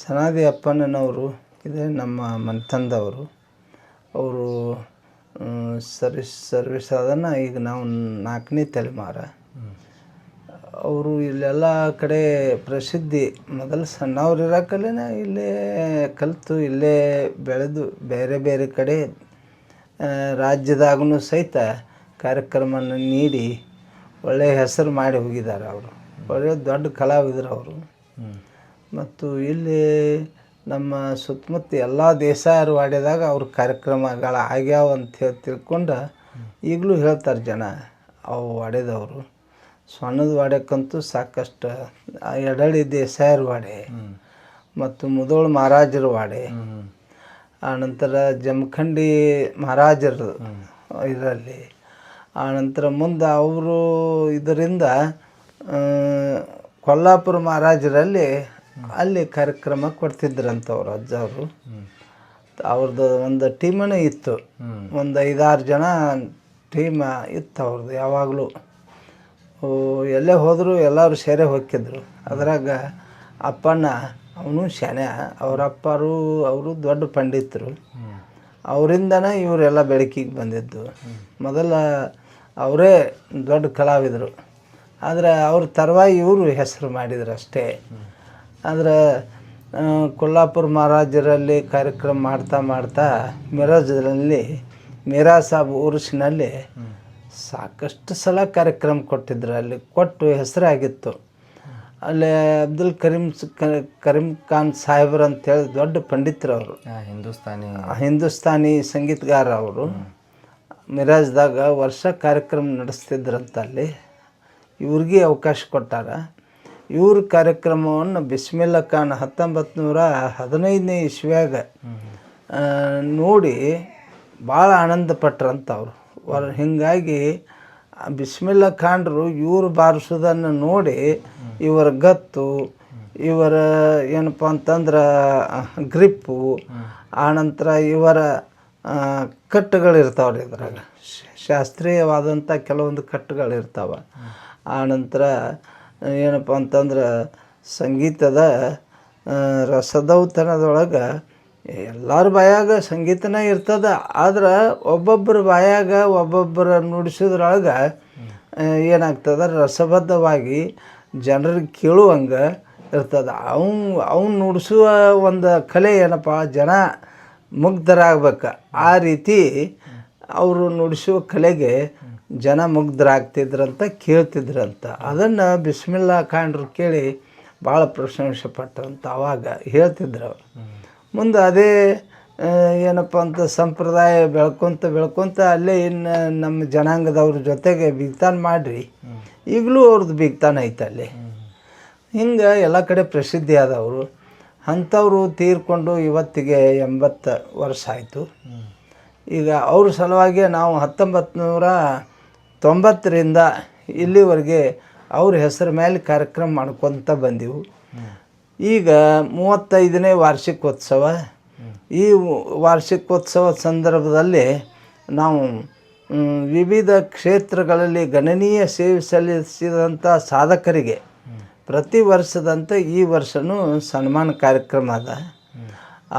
ಸನಾದಿ ಅಪ್ಪಣ್ಣನವರು ಇದೆ ನಮ್ಮ ಮನೆತನದವರು, ಅವರು ಸರ್ವಿಸ್ ಸರ್ವಿಸ್ ಆದನ ಈಗ ನಾವು ನಾಲ್ಕನೇ ತಲೆಮಾರ. ಅವರು ಇಲ್ಲೆಲ್ಲ ಕಡೆ ಪ್ರಸಿದ್ಧಿ. ಮೊದಲು ಸಣ್ಣವ್ರು ಇರೋಕಲ್ಲೇ ಇಲ್ಲೇ ಕಲಿತು, ಇಲ್ಲೇ ಬೆಳೆದು, ಬೇರೆ ಬೇರೆ ಕಡೆ ರಾಜ್ಯದಾಗೂ ಸಹಿತ ಕಾರ್ಯಕ್ರಮನ ನೀಡಿ ಒಳ್ಳೆಯ ಹೆಸರು ಮಾಡಿ ಹೋಗಿದ್ದಾರೆ ಅವರು. ಒಳ್ಳೆಯ ದೊಡ್ಡ ಕಲಾವಿದರು ಅವರು. ಮತ್ತು ಇಲ್ಲಿ ನಮ್ಮ ಸುತ್ತಮುತ್ತ ಎಲ್ಲ ದೇಸಾಯರು ವಾಡ್ಯದಾಗ ಅವ್ರ ಕಾರ್ಯಕ್ರಮಗಳು ಆಗ್ಯಾವ ಅಂತ ಹೇಳಿ ತಿಳ್ಕೊಂಡು ಈಗಲೂ ಹೇಳ್ತಾರೆ ಜನ, ಅವು ಒಡೆದವರು ಸಣ್ಣದ ವಾಡ್ಯಕ್ಕಂತೂ ಸಾಕಷ್ಟು ಎಡಳಿ ದೇಸಾಯರ ವಾಡೆ ಮತ್ತು ಮುದೋಳು ಮಹಾರಾಜರ ವಾಡೆ ಆನಂತರ ಜಮಖಂಡಿ ಮಹಾರಾಜರು ಇದರಲ್ಲಿ. ಆನಂತರ ಮುಂದೆ ಅವರು ಇದರಿಂದ ಕೊಲ್ಲಾಪುರ ಮಹಾರಾಜರಲ್ಲಿ ಅಲ್ಲಿ ಕಾರ್ಯಕ್ರಮ ಕೊಡ್ತಿದ್ರಂತ ಅವ್ರ ಅಜ್ಜ ಅವರು ಅವ್ರದ್ದು ಒಂದು ಟೀಮನೇ ಇತ್ತು. ಒಂದು ಐದಾರು ಜನ ಟೀಮ್ ಇತ್ತು ಅವ್ರದ್ದು ಯಾವಾಗಲೂ. ಎಲ್ಲೇ ಹೋದರೂ ಎಲ್ಲರೂ ಸೇರೇ ಹೋಗ್ತಿದ್ರು ಅದರಾಗ ಅಪ್ಪಣ್ಣ, ಅವನು ಶಾನೆ ಅವ್ರ ಅಪ್ಪರು, ಅವರು ದೊಡ್ಡ ಪಂಡಿತರು. ಅವರಿಂದನೇ ಇವರೆಲ್ಲ ಬೆಳಕಿಗೆ ಬಂದಿದ್ದು. ಮೊದಲ ಅವರೇ ದೊಡ್ಡ ಕಲಾವಿದರು. ಆದರೆ ಅವ್ರ ತರವಾಗಿ ಇವರು ಹೆಸರು ಮಾಡಿದ್ರು ಅಷ್ಟೇ. ಆದರೆ ಕೊಲ್ಹಾಪುರ ಕೊಲ್ಲಾಪುರ ಮಹಾರಾಜರಲ್ಲಿ ಕಾರ್ಯಕ್ರಮ ಮಾಡ್ತಾ ಮಾಡ್ತಾ ಮಿರಾಜಲ್ಲಿ ಮೀರಾ ಸಾಬ್ ಊರ್ಸಿನಲ್ಲಿ ಸಾಕಷ್ಟು ಸಲ ಕಾರ್ಯಕ್ರಮ ಕೊಟ್ಟಿದ್ರು. ಅಲ್ಲಿ ಕೊಟ್ಟು ಹೆಸರಾಗಿತ್ತು. ಅಲ್ಲಿ ಅಬ್ದುಲ್ ಕರೀಂ ಕರೀಂ ಖಾನ್ ಸಾಹೇಬ್ರು ಅಂತೇಳಿ ದೊಡ್ಡ ಪಂಡಿತರು ಅವರು. ಹಿಂದೂಸ್ತಾನಿ. ಹಿಂದೂಸ್ತಾನಿ ಸಂಗೀತಗಾರ ಅವರು. ಮಿರಾಜ್ದಾಗ ವರ್ಷ ಕಾರ್ಯಕ್ರಮ ನಡೆಸ್ತಿದ್ರಂತ ಅಲ್ಲಿ. ಇವ್ರಿಗೆ ಅವಕಾಶ ಕೊಟ್ಟಾರ. ಇವ್ರ ಕಾರ್ಯಕ್ರಮವನ್ನು ಬಿಸ್ಮಿಲ್ಲ ಖಾನ್ ಹತ್ತೊಂಬತ್ತು ನೂರ ಹದಿನೈದನೇ ಇಸ್ವಿಯಾಗ ನೋಡಿ ಭಾಳ ಆನಂದ ಪಟ್ರಂತ ಅವರು. ಹೀಗಾಗಿ ಬಿಸ್ಮಿಲ್ಲಾ ಖಾನ್ರು ಇವ್ರು ಬಾರಿಸೋದನ್ನು ನೋಡಿ ಇವರ ಗತ್ತು, ಇವರ ಏನಪ್ಪ ಅಂತಂದ್ರೆ, ಗ್ರಿಪ್ಪು, ಆನಂತರ ಇವರ ಕಟ್ಟುಗಳಿರ್ತಾವ್ರಿ ಇದ್ರಾಗ. ಶಾಸ್ತ್ರೀಯವಾದಂಥ ಕೆಲವೊಂದು ಕಟ್ಟುಗಳಿರ್ತಾವೆ. ಆನಂತರ ಏನಪ್ಪ ಅಂತಂದ್ರೆ ಸಂಗೀತದ ರಸದೌತಣದೊಳಗೆ ಎಲ್ಲರ ಬಾಯಾಗ ಸಂಗೀತನೇ ಇರ್ತದ. ಆದ್ರೆ ಒಬ್ಬೊಬ್ಬರ ಬಾಯಾಗ ಒಬ್ಬೊಬ್ಬರ ನುಡಿಸೋದ್ರೊಳಗೆ ಏನಾಗ್ತದ? ರಸಬದ್ಧವಾಗಿ ಜನರಿಗೆ ಕೇಳುವಂಗೆ ಇರ್ತದ. ಅವ್ನು ಅವ್ನು ನುಡಿಸುವ ಒಂದು ಕಲೆ ಏನಪ್ಪ? ಜನ ಮುಗ್ಧರಾಗ್ಬೇಕು. ಆ ರೀತಿ ಅವರು ನುಡಿಸುವ ಕಲೆಗೆ ಜನ ಮುಗ್ಧರಾಗ್ತಿದ್ರಂತ ಕೇಳ್ತಿದ್ರಂತ. ಅದನ್ನು ಬಿಸ್ಮಿಲ್ಲಾ ಖಾಂಡ್ರು ಕೇಳಿ ಭಾಳ ಪ್ರಶಂಸೆ ಪಟ್ಟರಂತ ಅವಾಗ ಹೇಳ್ತಿದ್ರು ಅವ್ರು ಮುಂದೆ ಅದೇ ಏನಪ್ಪ ಅಂತ ಸಂಪ್ರದಾಯ ಬೆಳ್ಕೊತ ಬೆಳ್ಕೊತ ಅಲ್ಲೇ ಇನ್ನು ನಮ್ಮ ಜನಾಂಗದವ್ರ ಜೊತೆಗೆ ಬಿಗ್ತಾನ ಮಾಡಿರಿ. ಈಗಲೂ ಅವ್ರದ್ದು ಬಿಗ್ತಾನ ಐತೆ ಅಲ್ಲಿ ಹಿಂಗೆ ಎಲ್ಲ ಕಡೆ ಪ್ರಸಿದ್ಧಿ ಆದವರು. ಅಂಥವ್ರು ತೀರ್ಕೊಂಡು ಇವತ್ತಿಗೆ ಎಂಬತ್ತು ವರ್ಷ ಆಯಿತು. ಈಗ ಅವ್ರ ಸಲುವಾಗಿ ನಾವು ಹತ್ತೊಂಬತ್ತು ನೂರ ತೊಂಬತ್ತರಿಂದ ಇಲ್ಲಿವರೆಗೆ ಅವ್ರ ಹೆಸರು ಮೇಲೆ ಕಾರ್ಯಕ್ರಮ ಮಾಡ್ಕೊತ ಬಂದೆವು. ಈಗ ಮೂವತ್ತೈದನೇ ವಾರ್ಷಿಕೋತ್ಸವ. ಈ ವಾರ್ಷಿಕೋತ್ಸವ ಸಂದರ್ಭದಲ್ಲಿ ನಾವು ವಿವಿಧ ಕ್ಷೇತ್ರಗಳಲ್ಲಿ ಗಣನೀಯ ಸೇವೆ ಸಲ್ಲಿಸಿದಂಥ ಸಾಧಕರಿಗೆ ಪ್ರತಿ ವರ್ಷದಂತೆ ಈ ವರ್ಷವೂ ಸನ್ಮಾನ ಕಾರ್ಯಕ್ರಮ ಅದ.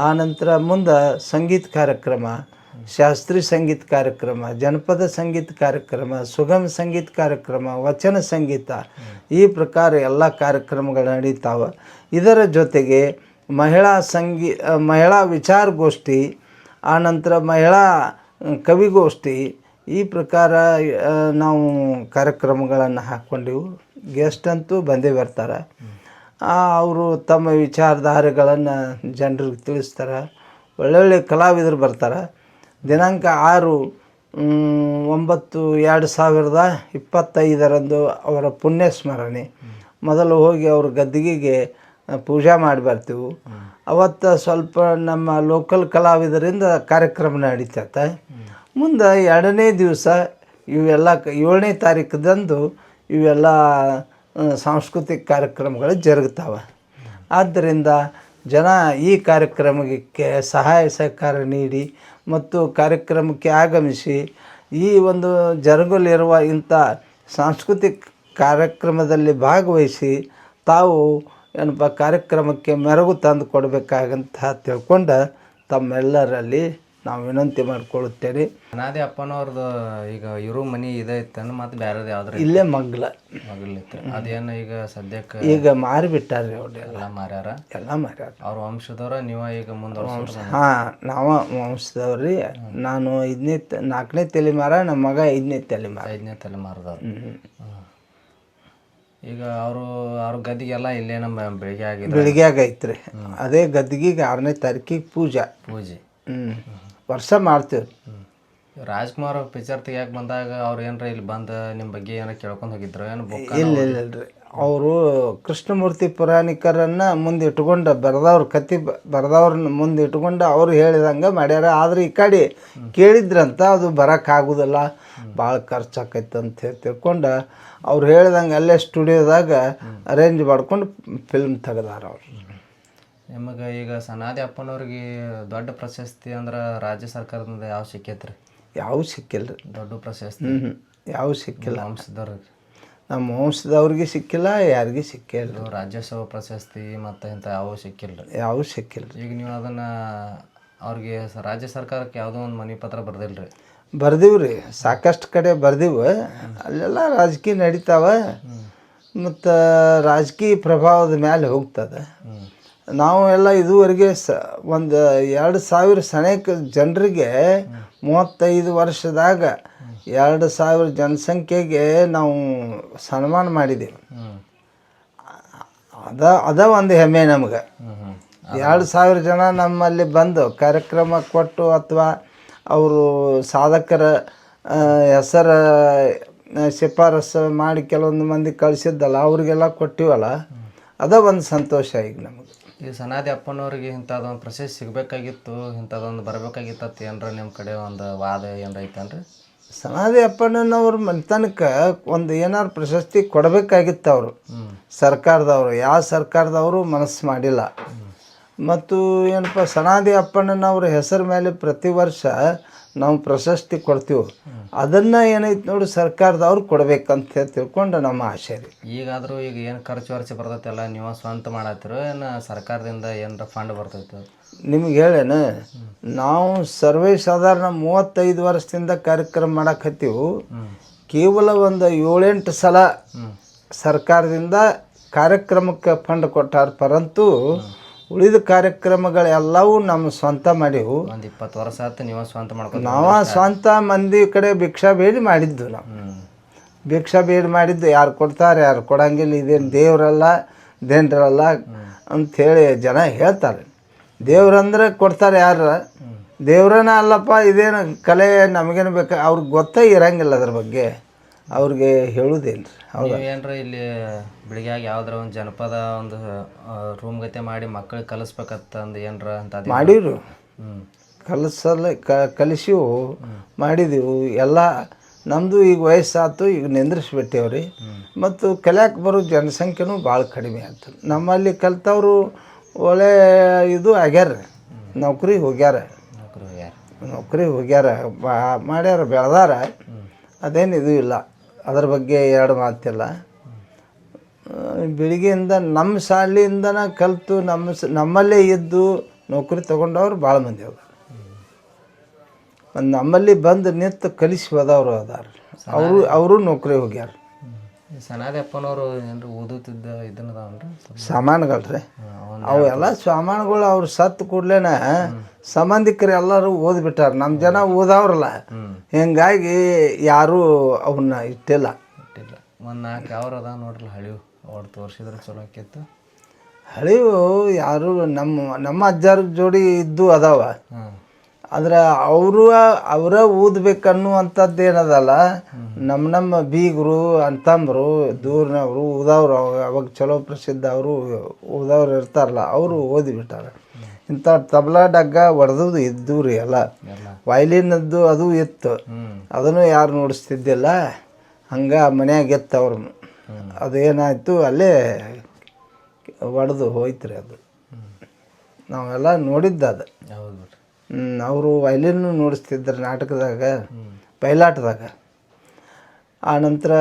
ಆನಂತರ ಮುಂದೆ ಸಂಗೀತ ಕಾರ್ಯಕ್ರಮ ಶಾಸ್ತ್ರೀಯ ಸಂಗೀತ ಕಾರ್ಯಕ್ರಮ, ಜನಪದ ಸಂಗೀತ ಕಾರ್ಯಕ್ರಮ, ಸುಗಮ ಸಂಗೀತ ಕಾರ್ಯಕ್ರಮ, ವಚನ ಸಂಗೀತ, ಈ ಪ್ರಕಾರ ಎಲ್ಲ ಕಾರ್ಯಕ್ರಮಗಳು ನಡೀತಾವೆ. ಇದರ ಜೊತೆಗೆ ಮಹಿಳಾ ಸಂಗೀ, ಮಹಿಳಾ ವಿಚಾರಗೋಷ್ಠಿ ಆನಂತರ ಮಹಿಳಾ ಕವಿಗೋಷ್ಠಿ, ಈ ಪ್ರಕಾರ ನಾವು ಕಾರ್ಯಕ್ರಮಗಳನ್ನು ಹಾಕ್ಕೊಂಡೆವು. ಗೆಸ್ಟ್ ಅಂತೂ ಬಂದೇ ಬರ್ತಾರೆ. ಅವರು ತಮ್ಮ ವಿಚಾರಧಾರೆಗಳನ್ನು ಜನರಿಗೆ ತಿಳಿಸ್ತಾರೆ. ಒಳ್ಳೊಳ್ಳೆ ಕಲಾವಿದರು ಬರ್ತಾರೆ. ದಿನಾಂಕ ಆರು ಒಂಬತ್ತು ಎರಡು ಸಾವಿರದ ಇಪ್ಪತ್ತೈದರಂದು ಅವರ ಪುಣ್ಯ ಸ್ಮರಣೆ ಮೊದಲು ಹೋಗಿ ಅವ್ರ ಗದ್ದಿಗೆಗೆ ಪೂಜೆ ಮಾಡಿ ಬರ್ತೀವಿ. ಅವತ್ತು ಸ್ವಲ್ಪ ನಮ್ಮ ಲೋಕಲ್ ಕಲಾವಿದರಿಂದ ಕಾರ್ಯಕ್ರಮ ನಡೀತೈತೆ. ಮುಂದೆ ಎರಡನೇ ದಿವಸ ಇವೆಲ್ಲ ಏಳನೇ ತಾರೀಕದಂದು ಇವೆಲ್ಲ ಸಾಂಸ್ಕೃತಿಕ ಕಾರ್ಯಕ್ರಮಗಳು ಜರುಗ್ತಾವೆ. ಆದ್ದರಿಂದ ಜನ ಈ ಕಾರ್ಯಕ್ರಮಕ್ಕೆ ಸಹಾಯ ಸಹಕಾರ ನೀಡಿ ಮತ್ತು ಕಾರ್ಯಕ್ರಮಕ್ಕೆ ಆಗಮಿಸಿ ಈ ಒಂದು ಜರುಗಲಿರುವ ಇಂಥ ಸಾಂಸ್ಕೃತಿಕ ಕಾರ್ಯಕ್ರಮದಲ್ಲಿ ಭಾಗವಹಿಸಿ ತಾವು ಏನಪ್ಪ ಕಾರ್ಯಕ್ರಮಕ್ಕೆ ಮೆರಗು ತಂದು ಕೊಡಬೇಕಾಗಂತ ತಿಳ್ಕೊಂಡು ತಮ್ಮೆಲ್ಲರಲ್ಲಿ ನಾವು ವಿನಂತಿ ಮಾಡಿಕೊಳ್ಳುತ್ತೇನೆ ಅನಾದಿ ಅಪ್ಪನವ್ರದ್ದು ಈಗ ಇರೋ ಮನಿ ಇದೆ ಇತ್ತು ಮತ್ತೆ ಬೇರೆದು ಯಾವ್ದ್ರ ಇಲ್ಲೇ ಮಗ್ಲ. ಮಗಳಿತ್ತು ಅದೇನು ಈಗ ಸದ್ಯಕ್ಕೆ ಈಗ ಮಾರಿಬಿಟ್ಟಾರ್ರಿ ಅವ್ರೆಲ್ಲ ಎಲ್ಲ ಮಾರ್ಯಾರ? ಎಲ್ಲ ಮಾರ್ಯಾರ. ಅವ್ರ ವಂಶದವ್ರ ನೀವ ಈಗ ಮುಂದೆ ಹಾಂ ನಾವ ವಂಶದವ್ರಿ. ನಾನು ಐದನೇ ನಾಲ್ಕನೇ ತಲೆಮಾರ ನಮ್ಮ ಮಗ ಐದನೇ ತಲೆಮಾರ ಐದನೇ ತಲೆಮಾರದವ್ರು. ಈಗ ಅವರು ಅವ್ರ ಗದ್ದಿಗೆಲ್ಲ ಇಲ್ಲೇ ನಮ್ಮ ಬೆಳಿಗ್ಗೆ ಆಗಿದೆ ಬೆಳಿಗ್ಗೆ ಐತ್ರಿ ಅದೇ ಗದ್ದಿಗೆ ಆರನೇ ತಾರೀಕಿಗೆ ಪೂಜೆ. ಪೂಜೆ. ಹ್ಞೂ ವರ್ಷ ಮಾಡ್ತೀವಿ. ರಾಜ್ಕುಮಾರ್ ಪಿಕ್ಚರ್ ತೆಗಿಯಾಕೆ ಬಂದಾಗ ಅವ್ರು ಏನರ ಇಲ್ಲಿ ಬಂದು ನಿಮ್ಮ ಬಗ್ಗೆ ಏನೋ ಕೇಳ್ಕೊಂಡು ಹೋಗಿದ್ರು ಏನು ಬುಕ್ ಇಲ್ಲ ಇಲ್ಲ ಇಲ್ರಿ ಅವರು ಕೃಷ್ಣಮೂರ್ತಿ ಪುರಾಣಿಕರನ್ನು ಮುಂದೆ ಇಟ್ಕೊಂಡು ಬರೆದವ್ರ ಕತಿ ಬರೆದವ್ರನ್ನ ಮುಂದೆ ಇಟ್ಕೊಂಡು ಅವ್ರು ಹೇಳಿದಂಗೆ ಮಾಡ್ಯಾರ. ಆದ್ರೆ ಈ ಕಡೆ ಕೇಳಿದ್ರಂತ ಅದು ಬರೋಕ್ಕಾಗೋದಿಲ್ಲ ಭಾಳ ಖರ್ಚಾಕೈತೆ ಅಂತ ಹೇಳಿ ತಿಳ್ಕೊಂಡು ಅವ್ರು ಹೇಳ್ದಂಗೆ ಅಲ್ಲೇ ಸ್ಟುಡಿಯೋದಾಗ ಅರೇಂಜ್ ಮಾಡ್ಕೊಂಡು ಫಿಲ್ಮ್ ತೆಗೆದಾರ ಅವ್ರು. ನಿಮಗೆ ಈಗ ಸನಾದಿ ಅಪ್ಪನವ್ರಿಗೆ ದೊಡ್ಡ ಪ್ರಶಸ್ತಿ ಅಂದ್ರೆ ರಾಜ್ಯ ಸರ್ಕಾರದಿಂದ ಯಾವ ಸಿಕ್ಕೈತ್ರಿ? ಯಾವ ಸಿಕ್ಕಿಲ್ಲ ರೀ ದೊಡ್ಡ ಪ್ರಶಸ್ತಿ. ಯಾವ ಸಿಕ್ಕಿಲ್ಲ. ವಂಶದವ್ರಿಗೆ. ನಮ್ಮ ವಂಶದವ್ರಿಗೆ ಸಿಕ್ಕಿಲ್ಲ ಯಾರಿಗೆ ಸಿಕ್ಕಿಲ್ಲ ಇದು ರಾಜ್ಯೋತ್ಸವ ಪ್ರಶಸ್ತಿ ಮತ್ತು ಇಂಥ ಯಾವ ಸಿಕ್ಕಿಲ್ಲ ಯಾವ ಸಿಕ್ಕಿಲ್ಲ ಈಗ ನೀವು ಅದನ್ನು ಅವ್ರಿಗೆ ಸ- ರಾಜ್ಯ ಸರ್ಕಾರಕ್ಕೆ ಯಾವುದೋ ಒಂದು ಮನೆ ಪತ್ರ ಬರ್ದಿಲ್ಲ ರೀ ಬರ್ದೀವಿ ರೀ ಸಾಕಷ್ಟು ಕಡೆ ಬರ್ದೀವಿ. ಅಲ್ಲೆಲ್ಲ ರಾಜಕೀಯ ನಡೀತಾವ. ಮತ್ತು ರಾಜಕೀಯ ಪ್ರಭಾವದ ಮೇಲೆ ಹೋಗ್ತದೆ. ಹ್ಞೂ ನಾವು ಎಲ್ಲ ಇದುವರೆಗೆ ಸ, ಒಂದು ಎರಡು ಸಾವಿರ ಸನೇಕ ಜನರಿಗೆ ಮೂವತ್ತೈದು ವರ್ಷದಾಗ ಎರಡು ಸಾವಿರ ಜನಸಂಖ್ಯೆಗೆ ನಾವು ಸನ್ಮಾನ ಮಾಡಿದ್ದೀವಿ ಅದ ಅದ ಒಂದು ಹೆಮ್ಮೆ ನಮ್ಗೆ. ಎರಡು ಸಾವಿರ ಜನ ನಮ್ಮಲ್ಲಿ ಬಂದು ಕಾರ್ಯಕ್ರಮ ಕೊಟ್ಟು ಅಥವಾ ಅವರು ಸಾಧಕರ ಹೆಸರ ಶಿಫಾರಸು ಮಾಡಿ ಕೆಲವೊಂದು ಮಂದಿ ಕಳಿಸಿದ್ದಲ್ಲ, ಅವರಿಗೆಲ್ಲ ಕೊಟ್ಟಿವಲ್ಲ, ಅದ ಒಂದು ಸಂತೋಷ ಈಗ ನಮಗೆ. ಈ ಸನಾದಿ ಅಪ್ಪನವ್ರಿಗೆ ಇಂಥದ್ದೊಂದು ಪ್ರಶಸ್ತಿ ಸಿಗಬೇಕಾಗಿತ್ತು ಇಂಥದ್ದೊಂದು ಬರಬೇಕಾಗಿತ್ತು ಏನರ ಏನ್ರ ನಿಮ್ಮ ಕಡೆ ಒಂದು ವಾದ ಏನರ ಐತೇನ್ರಿ? ಸನಾದಿ ಅಪ್ಪಣ್ಣನವ್ರ ಮನೆತನಕ್ಕೆ ಒಂದು ಏನಾರು ಪ್ರಶಸ್ತಿ ಕೊಡಬೇಕಾಗಿತ್ತು ಅವರು. ಸರ್ಕಾರದವರು ಯಾವ ಸರ್ಕಾರದವರು ಮನಸ್ಸು ಮಾಡಿಲ್ಲ. ಮತ್ತು ಏನಪ್ಪ ಸನಾದಿ ಅಪ್ಪಣ್ಣನವ್ರ ಹೆಸರು ಮೇಲೆ ಪ್ರತಿ ವರ್ಷ ನಾವು ಪ್ರಶಸ್ತಿ ಕೊಡ್ತೀವಿ. ಅದನ್ನು ಏನೈತೆ ನೋಡಿ ಸರ್ಕಾರದವ್ರು ಕೊಡ್ಬೇಕಂತ ಹೇಳಿ ತಿಳ್ಕೊಂಡು ನಮ್ಮ ಆಶೆ ರೀ. ಈಗಾದರೂ ಈಗ ಏನು ಖರ್ಚು ವರ್ಚು ಬರ್ತೈತಲ್ಲ ನೀವು ಸ್ವಂತ ಮಾಡತ್ತಿರೋ ಏನು ಸರ್ಕಾರದಿಂದ ಏನಾರ ಫಂಡ್ ಬರ್ತೈತೆ? ನಿಮ್ಗೆ ಹೇಳೇನ ನಾವು ಸರ್ವೇ ಸಾಧಾರಣ ಮೂವತ್ತೈದು ವರ್ಷದಿಂದ ಕಾರ್ಯಕ್ರಮ ಮಾಡಕ್ಕತ್ತೀವಿ ಹ್ಞೂ ಕೇವಲ ಒಂದು ಏಳೆಂಟು ಸಲ ಸರ್ಕಾರದಿಂದ ಕಾರ್ಯಕ್ರಮಕ್ಕೆ ಫಂಡ್ ಕೊಟ್ಟಾರ ಪರಂತು ಉಳಿದ ಕಾರ್ಯಕ್ರಮಗಳೆಲ್ಲವೂ ನಮ್ಮ ಸ್ವಂತ ಮಾಡಿವು. ಒಂದು ಇಪ್ಪತ್ತು ವರ್ಷ ಆಯ್ತು ನೀವು ಸ್ವಂತ ಮಾಡ್ಕೊಂಡು ನಾವು ಸ್ವಂತ ಮಂದಿ ಕಡೆ ಭಿಕ್ಷಾ ಬೇಡಿ ಮಾಡಿದ್ದು ನಾವು. ಭಿಕ್ಷಾ ಬೇಡಿ ಮಾಡಿದ್ದು ಯಾರು ಕೊಡ್ತಾರೆ ಯಾರು ಕೊಡಂಗಿಲ್ಲ ಇದೇನು ದೇವರಲ್ಲ ದೇನ್ರಲ್ಲ ಅಂಥೇಳಿ ಜನ ಹೇಳ್ತಾರೆ. ದೇವ್ರಂದ್ರೆ ಕೊಡ್ತಾರೆ ಯಾರ? ದೇವ್ರನ ಅಲ್ಲಪ್ಪ ಇದೇನು ಕಲೆ ನಮಗೇನು ಬೇಕು ಅವ್ರಿಗೆ ಗೊತ್ತೇ ಇರಂಗಿಲ್ಲ ಅದ್ರ ಬಗ್ಗೆ. ಅವ್ರಿಗೆ ಹೇಳುವುದಿಲ್ಲ ನೀವು ಏನ್ರ ಇಲ್ಲಿ ಬೆಳಿಗ್ಗೆ ಯಾವ್ದಾರ ಒಂದು ಜನಪದ ಒಂದು ರೂಮ್ ಗತೆ ಮಾಡಿ ಮಕ್ಕಳಿಗೆ ಕಲಿಸ್ಬೇಕಂತಂದು ಏನ್ರ ಅಂತ ಅದೇ ಮಾಡಿರು ಹ್ಞೂ ಕಲಿಸಲ್ಲ ಕ ಕಲಿಸಿವು ಮಾಡಿದೆವು. ಎಲ್ಲ ನಮ್ಮದು ಈಗ ವಯಸ್ಸಾತು ಈಗ ನಿಂದ್ರಿಸ್ಬಿಟ್ಟೇವ್ರಿ. ಮತ್ತು ಕಲಿಯಕ್ಕೆ ಬರೋ ಜನಸಂಖ್ಯೆನೂ ಭಾಳ ಕಡಿಮೆ ಆಯ್ತು ನಮ್ಮಲ್ಲಿ ಕಲ್ತವರು ಒಳ್ಳೆ ಇದು ಆಗ್ಯಾರ. ನೌಕರಿ ಹೋಗ್ಯಾರ. ನೌಕರಿ ಹೋಗ್ಯಾರ. ನೌಕರಿ ಹೋಗ್ಯಾರ. ಬಾ ಮಾಡ್ಯಾರ ಬೆಳೆದಾರ. ಅದೇನು ಇದು ಇಲ್ಲ. ಅದ್ರ ಬಗ್ಗೆ ಎರಡು ಮಾತಿಲ್ಲ. ಬೆಳಿಗ್ಗೆಯಿಂದ ನಮ್ಮ ಶಾಲೆಯಿಂದನ ಕಲಿತು ನಮ್ಮ ನಮ್ಮಲ್ಲೇ ಇದ್ದು ನೌಕರಿ ತೊಗೊಂಡವ್ರು ಭಾಳ ಮಂದಿ ಅವರು ಒಂದು ನಮ್ಮಲ್ಲಿ ಬಂದು ನಿಂತು ಕಲಿಸಿ ಹೋದವರು ಅದಾರ. ಅವರು ಅವರು ನೌಕರಿ ಹೋಗ್ಯಾರ. ಈ ಏನ್ರಿ ಓದುತ್ತಿದ್ದ ಇದನ್ನ ಸಾಮಾನುಗಳ್ರಿ. ಅವೆಲ್ಲ ಸಾಮಾನುಗಳು ಅವ್ರು ಸತ್ತು ಕೂಡ್ಲೇನ ಸಂಬಂಧಿಕರು ಎಲ್ಲರೂ ಓದ್ಬಿಟ್ಟಾರ. ನಮ್ಮ ಜನ ಓದವ್ರಲ್ಲ. ಹಿಂಗಾಗಿ ಯಾರೂ ಅವನ್ನ ಇಟ್ಟಿಲ್ಲ. ಇಟ್ಟಿಲ್ಲ. ಒಂದು ನಾಲ್ಕು ಯಾವ್ರ ಅದ ನೋಡ್ರಲ್ಲ ಹಳಿವು ಅವ್ರು ತೋರಿಸಿದ್ರೆ ಚಲೋ ಆಕಿತ್ತು ಹಳಿವು ಯಾರು ನಮ್ಮ ನಮ್ಮ ಅಜ್ಜಾರ ಜೋಡಿ ಇದ್ದು ಅದಾವ. ಆದ್ರೆ ಅವರು, ಅವರ ಓದ್ಬೇಕನ್ನುವಂಥದ್ದು ಏನದಲ್ಲ ನಮ್ಮ ನಮ್ಮ ಬೀಗರು ಅಂತಂಬರು ದೂರಿನವರು ಓದವ್ರು ಅವಾಗ ಚಲೋ ಪ್ರಸಿದ್ಧ ಅವರು ಓದವ್ರು ಇರ್ತಾರಲ್ಲ, ಅವರು ಓದಿಬಿಟ್ಟಾರ. ಇಂಥ ತಬಲಾ ಡಗ್ಗ ಹೊಡೆದು ಇದ್ದು ರೀ ಎಲ್ಲ. ವಯಲಿನದ್ದು ಅದು ಇತ್ತು. ಅದನ್ನು ಯಾರು ನೋಡಿಸ್ತಿದ್ದಿಲ್ಲ. ಹಂಗೆ ಮನ್ಯಾಗ ಎತ್ತು ಅವ್ರನ್ನು ಅದೇನಾಯ್ತು, ಅಲ್ಲೇ ಒಡೆದು ಹೋಯ್ತು ರೀ ಅದು. ನಾವೆಲ್ಲ ನೋಡಿದ್ದು ಅದು ಅವರು ವಯಲಿನ್ನು ನುಡಿಸ್ತಿದ್ರು ನಾಟಕದಾಗ, ಬಯಲಾಟದಾಗ. ಆ ನಂತರ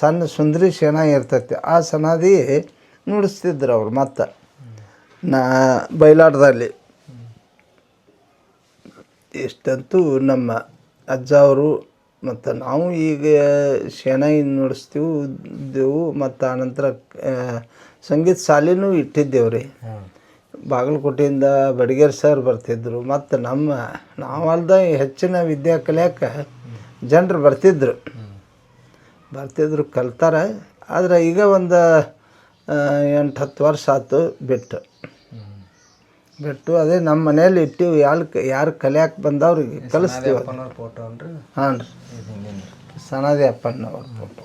ಸಣ್ಣ ಸುಂದರಿ ಸೇನಾ ಇರ್ತೈತಿ, ಆ ಸನಾದಿ ನುಡಿಸ್ತಿದ್ರು ಅವ್ರು ಮತ್ತೆ. ನಾ ಬಯಲಾಟದಲ್ಲಿ. ಇಷ್ಟಂತೂ ನಮ್ಮ ಅಜ್ಜ ಅವರು ಮತ್ತು ನಾವು ಈಗ ಶೆಣೈ ನುಡಿಸ್ತೀವಿ ಮತ್ತು ಆನಂತರ ಸಂಗೀತ ಶಾಲೆನೂ ಇಟ್ಟಿದ್ದೇವೆ ರೀ ಬಾಗಲಕೋಟೆಯಿಂದ ಬಡಿಗೇರ್ ಸರ್ ಬರ್ತಿದ್ದರು ಮತ್ತು ನಮ್ಮ ನಾವಲ್ದ ಹೆಚ್ಚಿನ ವಿದ್ಯೆ ಕಲಿಯಕ್ಕೆ ಜನರು ಬರ್ತಿದ್ದರು ಬರ್ತಿದ್ರು ಕಲ್ತಾರೆ. ಆದರೆ ಈಗ ಒಂದು ಎಂಟು ಹತ್ತು ವರ್ಷ ಆಯ್ತು ಬಿಟ್ಟು. ಬಿಟ್ಟು ಅದೇ ನಮ್ಮ ಮನೇಲಿ ಇಟ್ಟಿವಿ ಯಾರು ಯಾರು ಕಲಿಯಾಕೆ ಬಂದವ್ರಿಗೆ ಕಲಿಸ್ತೀವಿ. ಅಪ್ಪನವ್ರ ಫೋಟೋ ಅನ್ರಿ? ಹಾಂ ರೀ ಹಿಂದಿನ. ಅಪ್ಪನವ್ರ ಫೋಟೋ